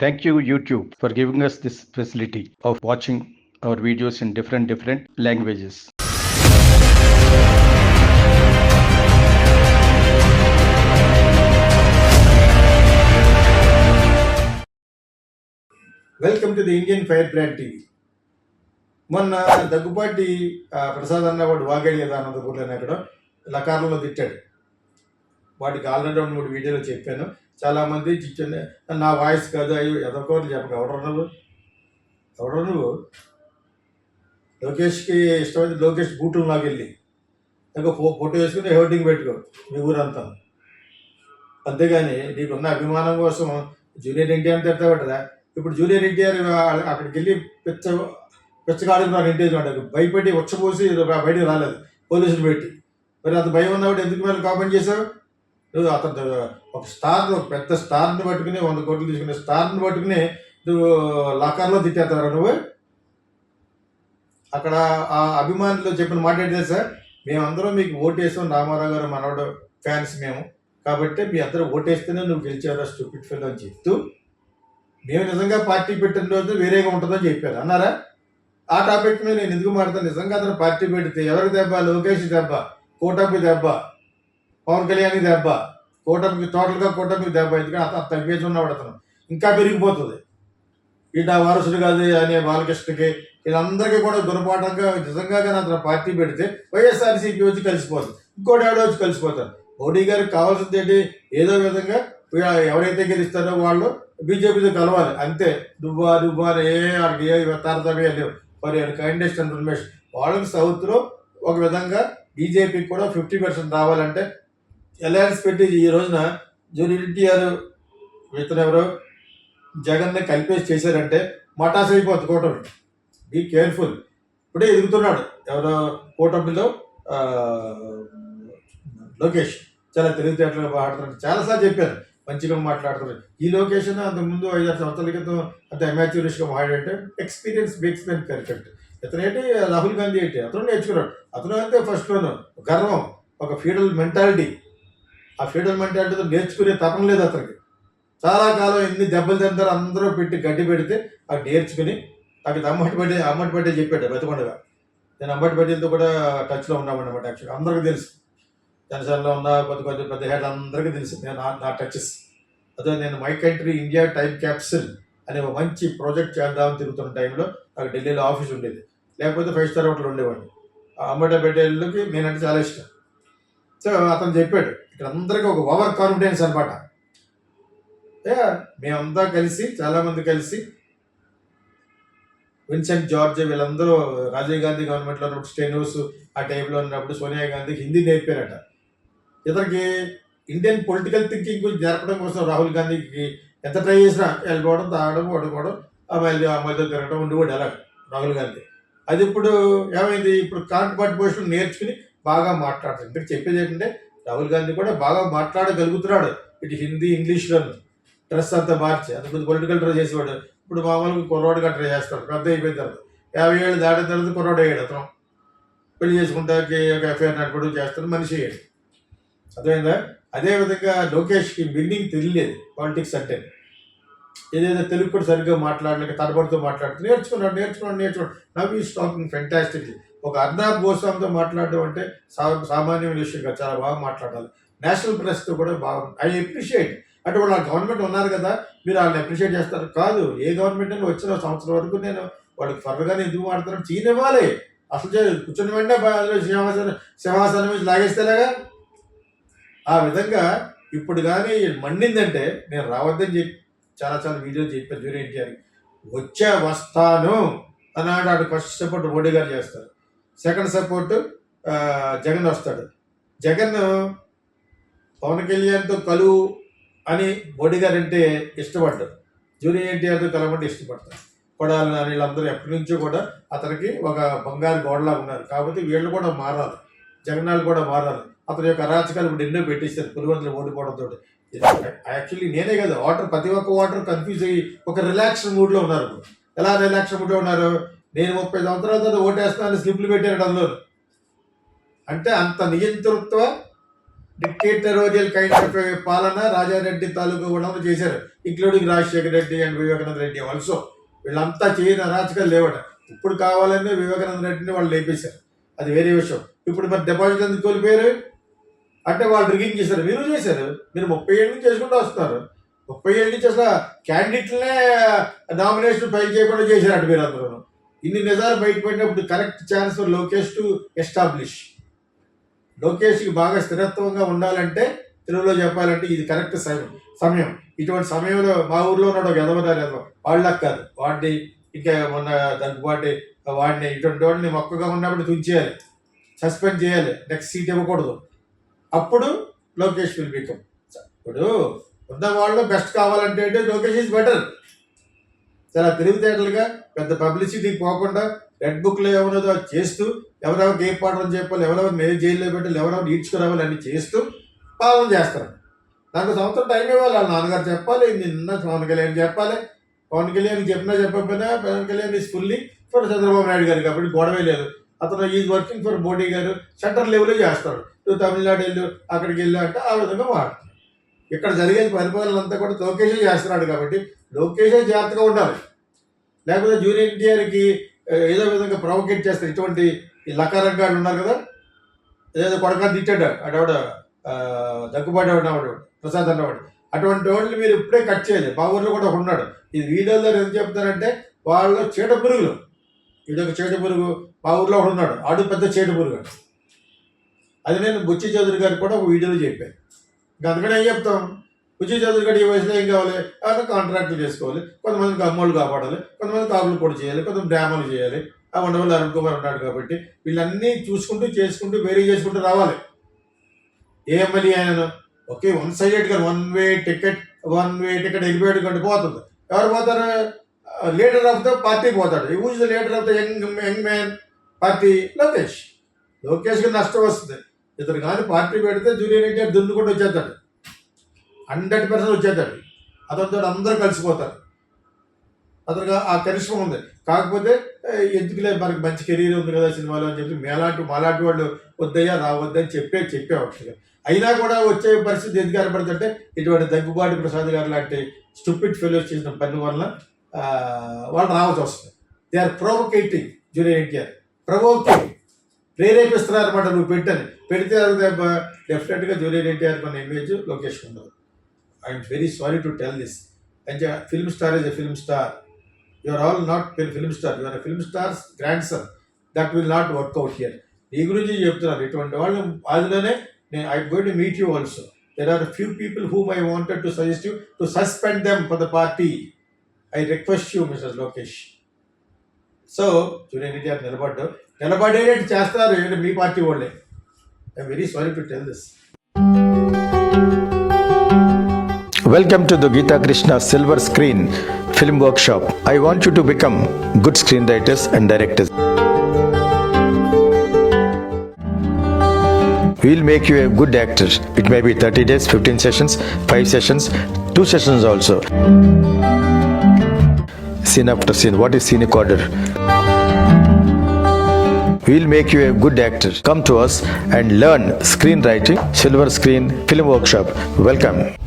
Thank you YouTube for giving us this facility of watching our videos in different different languages welcome to the Indian fire brand TV మొన్న దగ్గుపాటి ప్రసాద్ అన్న వాడు వాగడియదా అన్నది కూడా అక్కడ లకారంలో వాటికి already మూడు వీడియోలు చెప్పాను. చాలామంది చిన్న నా వాయిస్ కాదు అయ్యో ఎదకోరు చెప్పక. ఎవడరు నువ్వు? ఎవడరు నువ్వు? లోకేష్కి ఇష్టమైతే లోకేష్ నాకు లాగెళ్ళి ఇంకా ఫో ఫోటో వేసుకుని హోర్డింగ్ పెట్టుకో మీ ఊరంతా. అంతేగాని నీకున్న అభిమానం కోసం జూనియర్ ఎన్టీఆర్ తిడతావటరా ఇప్పుడు జూనియర్ ఎన్టీఆర్ అక్కడికి వెళ్ళి పెచ్చ పెచ్చగాడుకున్నారు ఎన్టీఆర్ వాడు భయపెట్టి వచ్చపోసి బయటకు రాలేదు పోలీసులు పెట్టి. మరి అంత భయం ఉన్నవాడు ఎందుకు ಮೇಲೆ కామెంట్ చేశావు? అతను ఒక స్టార్ ఒక పెద్ద స్టార్ని పట్టుకుని వంద కోట్లు తీసుకునే స్టార్ని పట్టుకుని నువ్వు లకార్లో తిట్టేస్తారా నువ్వు? అక్కడ ఆ అభిమానులు చెప్పిన మాట ఏంటి సార్ మేమందరం మీకు ఓటేసాం రామారావు గారు మనవడు ఫ్యాన్స్ మేము. కాబట్టి మీ అందరూ ఓటేస్తేనే నువ్వు గెలిచారా స్టూపిడ్ ఫెల్ అని చెప్తూ మేము నిజంగా పార్టీ పెట్టిన రోజు వేరేగా ఉంటుందని చెప్పారు. అన్నారా? ఆ టాపిక్ మీద నేను ఎందుకు మాట్లాడతాను నిజంగా అతను పార్టీ పెడితే ఎవరికి దెబ్బ? లోకేష్ దెబ్బ? కోటప్పి దెబ్బ? పవన్ కళ్యాణ్ దెబ్బ కూటమికి టోటల్గా కూటమికి దెబ్బ ఎందుకంటే అతను తగ్గేసి ఉన్నవాడు అతను ఇంకా పెరిగిపోతుంది. ఇట వారసుడు కాదు అనే బాలకృష్ణకి వీళ్ళందరికీ కూడా గుణపాఠంగా నిజంగా కానీ అతను పార్టీ పెడితే వైఎస్ఆర్సీపీ వచ్చి కలిసిపోతుంది ఇంకోటి ఎవడో వచ్చి కలిసిపోతారు మోడీ గారికి కావాల్సింది ఏంటి? ఏదో విధంగా ఎవరైతే గెలుస్తారో వాళ్ళు బీజేపీతో కలవాలి. అంతే. దుబ్బా దుబ్బా ఏ వాళ్ళకి ఏ తారతమ్య లేవు. ఫర్ యువర్ కైండెస్ట్ ఇన్ఫర్మేషన్ వాళ్ళకి సౌత్లో ఒక విధంగా బీజేపీకి కూడా ఫిఫ్టీ పర్సెంట్ రావాలంటే అలయన్స్ పెట్టి ఈ రోజున జూనియర్ ఎన్టీఆర్ ఇతను ఎవరు జగన్ని కలిపేసి చేశారంటే మటాస్ అయిపోతుంది కూటమి. బీ కేర్ఫుల్ ఇప్పుడే ఎదుగుతున్నాడు ఎవరో కూటమిలో లోకేష్. చాలా తెలివితేటలు ఆడుతున్నాడు చాలాసార్లు చెప్పాను మంచిగా మాట్లాడుతున్నాడు. ఈ లొకేషన్ అంతకుముందు ఐదు ఆరు సంవత్సరాల క్రితం అంత అమాచ్యూరిస్ట్గా మాట్లాడంటే ఎక్స్పీరియన్స్ మేక్స్ మెన్ పెర్ఫెక్ట్ ఇతను ఏంటి? రాహుల్ గాంధీ ఏంటి? అతను నేర్చుకున్నాడు. అతను అయితే ఫస్ట్లోను గర్వం. ఒక ఫీడల్ మెంటాలిటీ ఆ ఫీడల్ మెంటాలిటీతో నేర్చుకునే తపన లేదు అతనికి. చాలా కాలం ఎన్ని దెబ్బలు తింటారు అందరూ పెట్టి గడ్డి పెడితే అది నేర్చుకుని నాకు అమ్మటి పట్టి అమ్మటి పట్టే చెప్పాడు బతికొండగా నేను అమ్మటి పట్టేతో కూడా టచ్లో ఉన్నామన్నమాట యాక్చువల్గా అందరికీ తెలుసు. జనసేనలో ఉన్న కొద్ది కొద్ది పెద్ద హెడ్ అందరికీ తెలుసు. నేను నా- నా టచెస్ అదే నేను my country India time capsule అనే ఒక మంచి ప్రాజెక్ట్ చేద్దామని తిరుగుతున్న టైంలో నాకు ఢిల్లీలో ఆఫీస్ ఉండేది. లేకపోతే ఫైవ్ స్టార్ హోటల్ ఉండేవాడిని. ఆ అమ్మట పెట్టేళ్ళకి నేనంటే చాలా ఇష్టం. సో అతను చెప్పాడు ఇక్కడ అందరికీ ఒక ఓవర్ కాన్ఫిడెన్స్ అనమాట ఏ మేమంతా కలిసి చాలామంది కలిసి విన్సెంట్ జార్జ్ వీళ్ళందరూ రాజీవ్ గాంధీ గవర్నమెంట్లో ఉన్నప్పుడు స్టెనోస్ ఆ టైంలో ఉన్నప్పుడు సోనియా గాంధీ హిందీ నేర్పారట. ఇతనికి ఇండియన్ పొలిటికల్ థింకింగ్ గురించి నేర్పడం కోసం రాహుల్ గాంధీకి ఎంత ట్రై చేసినా వెళ్ళిపోవడం తాగడం పడుకోవడం అమ్మాయిలు అమ్మాయిలతో తిరగడం కూడా డెలక్ట్ రాహుల్ గాంధీ. అది ఇప్పుడు ఏమైంది? ఇప్పుడు కాంట్పాట్ పోషన్ నేర్చుకుని బాగా మాట్లాడుతుంది ఇక్కడ చెప్పేది ఏంటంటే రాహుల్ గాంధీ కూడా బాగా మాట్లాడగలుగుతున్నాడు. ఇటు హిందీ ఇంగ్లీష్లోను డ్రెస్ అంతా మార్చి అంతకుముందు పొలిటికల్ డ్రెస్ చేసేవాడు. ఇప్పుడు మామూలుగా కుర్రాడు ట్రై చేస్తాడు. పెద్ద అయిపోయిన తర్వాత యాభై ఏళ్ళు దాటిన తర్వాత కుర్రాడు అయ్యాడు అతను. పెళ్ళి చేసుకుంటే ఒక ఎఫ్ఐఆర్ నడపడం చేస్తాడు మనిషి అయ్యాడు. అర్థమైందా? అదేవిధంగా లోకేష్కి బిగినింగ్ తెలియలేదు పాలిటిక్స్ అంటే. ఏదైతే తెలుగు కూడా సరిగ్గా మాట్లాడలేక తడబడుతూ మాట్లాడుతూ నేర్చుకున్నాడు నేర్చుకున్నాడు నేర్చుకున్నాడు. నవ్ ఈస్ టాకింగ్ ఫెంటాస్టిక్ ఒక అర్నాబ్ గోస్వామితో మాట్లాడడం అంటే సా విషయంగా విషయం చాలా బాగా మాట్లాడాలి. నేషనల్ ప్రెస్తో కూడా బాగా ఐ అప్రిషియేట్. అంటే వాళ్ళు గవర్నమెంట్ ఉన్నారు కదా మీరు వాళ్ళని అప్రిషియేట్ చేస్తారు. కాదు ఏ గవర్నమెంట్ అని వచ్చిన సంవత్సరం వరకు నేను వాళ్ళకి ఫర్గానే ఎందుకు మాట్లాడతాను? చీనివ్వాలి అసలు చే- కూర్చుని వెంటనే సింహాసనం సింహాసనం మీద లాగేస్తేలాగా ఆ విధంగా ఇప్పుడు కానీ మండిందంటే నేను రావద్దని చెప్పి చాలా చాలా వీడియోలు చెప్పాను జూనియర్ ఎన్టీఆర్ వచ్చే వస్తాను అన్నాడు. అటు కష్టపడి సపోర్ట్ మోడీ గారు చేస్తారు. సెకండ్ సపోర్ట్ జగన్ వస్తాడు. జగన్ పవన్ కళ్యాణ్తో కలువు అని మోడీ గారు అంటే ఇష్టపడ్డారు. జూనియర్ ఎన్టీఆర్తో కలవంటే ఇష్టపడతారు. కొడాలి అని వీళ్ళందరూ ఎప్పటి నుంచో కూడా అతనికి ఒక బంగారు గోడలా ఉన్నారు. కాబట్టి వీళ్ళు కూడా మారాలి. జగన్నాలు కూడా మారాలి. అతని యొక్క అరాచకాలు ఇప్పుడు ఎన్నో పెట్టేశారు పులివంతులు ఓడిపోవడంతో. యాక్చువల్లీ నేనే కదా వాటర్ ప్రతి ఒక్క వాటర్ కన్ఫ్యూజ్ అయ్యి ఒక రిలాక్స్ మూడ్లో ఉన్నారు. ఎలా రిలాక్స్ మూడ్లో ఉన్నారు? నేను ముప్పై సంవత్సరాల తర్వాత ఓటేస్తానని స్లిప్లు పెట్టారు అందులో అంటే అంత నియంతృత్వ డిక్టేటరోరియల్ కైండ్ ఆఫ్ పాలన రాజారెడ్డి తాలూకు కూడా చేశారు. Including Rajasekhara Reddy and Vivekananda Reddy also. వీళ్ళంతా చేయని అరాచకాలు లేవట. ఇప్పుడు కావాలని వివేకానంద రెడ్డిని వాళ్ళు లేపేశారు. అది వేరే విషయం. ఇప్పుడు మరి డిపాజిట్ ఎందుకు కోల్పోయారు? అంటే వాళ్ళు రిగింగ్ చేశారు. మీరు చేశారు. మీరు ముప్పై ఏళ్ళ నుంచి చేసుకుంటూ వస్తున్నారు. ముప్పై ఏళ్ళ నుంచి అసలు క్యాండిడేట్లనే నామినేషన్ ఫైల్ చేయకుండా చేశారంట మీరు అందరూ ఇన్ని నిజాలు బయటపడినప్పుడు correct chance Lokesh to establish. లోకేష్కి బాగా స్థిరత్వంగా ఉండాలంటే తెలుగులో చెప్పాలంటే ఇది కరెక్ట్ సమయం సమయం. ఇటువంటి సమయంలో మా ఊర్లో ఉన్నాడు ఒక ఎదవదారు ఎదవ వాళ్ళకి కాదు. వాడిని ఇంకా మొన్న దగ్గుబాటి వాడిని ఇటువంటి వాడిని మొక్కగా ఉన్నప్పుడు తుంచేయాలి. సస్పెండ్ చేయాలి. నెక్స్ట్ సీట్ ఇవ్వకూడదు. అప్పుడు లోకేష్ విల్ బికమ్. ఇప్పుడు ఉన్న వాళ్ళు బెస్ట్ కావాలంటే అంటే లోకేష్ ఈజ్ బెటర్. చాలా తెలివితేటలుగా పెద్ద పబ్లిసిటీ పోకుండా రెడ్ బుక్లో ఏమన్నదో అది చేస్తూ ఎవరెవరికి ఏ పాఠం చెప్పాలి ఎవరెవరు నేను జైల్లో పెట్టాలి ఎవరెవరు ఈడ్చుకురావాలి అని చేస్తూ పాలన చేస్తారు. నాకు సంవత్సరం టైం ఇవ్వాలి వాళ్ళ నాన్నగారు చెప్పాలి నిన్న పవన్ కళ్యాణ్ చెప్పాలి. పవన్ కళ్యాణ్ చెప్పినా చెప్పకపోయినా Pawan Kalyan is fully for Chandrababu Naidu garu కాబట్టి గొడవే లేదు. అతను ఈజ్ వర్కింగ్ ఫర్ మోడీ గారు సెంటర్ లెవెల్లో చేస్తాడు. నువ్వు తమిళనాడు వెళ్ళు అక్కడికి వెళ్ళు అంటే ఆ విధంగా మాట్లాడు ఇక్కడ జరిగే పరిపాలనంతా కూడా లోకేషే చేస్తున్నాడు కాబట్టి లోకేషే జాగ్రత్తగా ఉండాలి. లేకపోతే జూనియర్ ఎన్టీఆర్కి ఏదో విధంగా ప్రొవోకేట్ చేస్తారు. ఇటువంటి ఈ ఉన్నారు కదా. ఏదో కొడక తిట్టాడు. అడవాడ దగ్గుబాటు ఉన్నవాడు ప్రసాద్ అన్నవాడు అటువంటి వాళ్ళు మీరు ఇప్పుడే కట్ చేయాలి. మా ఊర్లో కూడా ఉన్నాడు. ఇది వీడియోలో ఏం చెప్తారంటే వాళ్ళు చీట పురుగులు. ఇదొక చీట పురుగు. మా ఊర్లో ఉన్నాడు. ఆడు పెద్ద చీట పురుగు. అది నేను బుచ్చి చౌదరి గారికి కూడా ఒక వీడియోలో చెప్పాను ఇంకా అందుకని ఏం చెప్తాం? బుచ్చి చౌదరి ఈ వయసులో ఏం కావాలి? అక్కడ కాంట్రాక్టులు చేసుకోవాలి. కొంతమందికి అమ్మోళ్ళు కాపాడాలి. కొంతమంది కాపులు పొడి చేయాలి. కొంతమంది డ్యాములు చేయాలి. ఆ ఉండవల్లి అరుణ్ కుమార్ ఉన్నాడు కాబట్టి వీళ్ళన్నీ చూసుకుంటూ చేసుకుంటూ వేరీ చేసుకుంటూ రావాలి. ఏ ఎమ్మెల్యే అయినా okay one సైడెడ్గా one way ticket one way ticket వెళ్ళిపోయాడు కంటే పోతుంది. ఎవరు పోతారు? లీడర్ ఆఫ్ ద పార్టీ పోతాడు. Use the leader of the young young man party Lokesh. లోకేష్కి నష్టం వస్తుంది. ఇతను కానీ పార్టీ పెడితే జూనియర్ ఎన్టీఆర్ దున్నుకుంటూ వచ్చేస్తాడు. హండ్రెడ్ పర్సెంట్ వచ్చేస్తాడు. అతనితో అందరూ కలిసిపోతారు. అతనికి ఆ కరిష్మా ఉంది. కాకపోతే ఎందుకులే మనకి మంచి కెరీర్ ఉంది కదా సినిమాలో అని చెప్పి మేలాంటి మాలాంటి వాళ్ళు వద్దయ్యా రావద్దని చెప్పే చెప్పేవాడు అయినా కూడా వచ్చే పరిస్థితి ఎందుకు ఏర్పడుతుంటే ఇటువంటి దగ్గుబాటి ప్రసాద్ గారు లాంటి స్టూపిడ్ ఫెలోస్ చేసిన పని వల్ల వాళ్ళు రావాల్సి వస్తుంది. They are provocating junior NTR. Provoking ప్రేరేపిస్తున్నారు అనమాట నువ్వు పెట్టని. పెడితే డెఫినెట్గా జూనియర్ ఎన్టీఆర్ మన ఇమేజ్ లొకేషన్ ఉండదు. I'm very sorry to tell this అంటే film star is a film star you are all not film star you are film stars grand son that will not work out here నీ గురించి చెప్తున్నారు. ఇటువంటి వాళ్ళు అందులోనే నేను I going to meet you also there are few people whom I wanted to suggest you to suspend them for the party I request you mister Lokesh so junior NTR నిలబడ్డారు నిలబడేటట్టు చేస్తారు ఏంటంటే మీ పార్టీ వాళ్ళే I very sorry to tell this Welcome to the Geeta Krishna Silver Screen Film Workshop. I want you to become good screenwriters and directors. We'll make you a good actor. It may be 30 days, 15 sessions, 5 sessions, 2 sessions also. Scene after scene. What is scenic order? We'll make you a good actor. Come to us and learn screenwriting, Silver Screen Film Workshop. Welcome.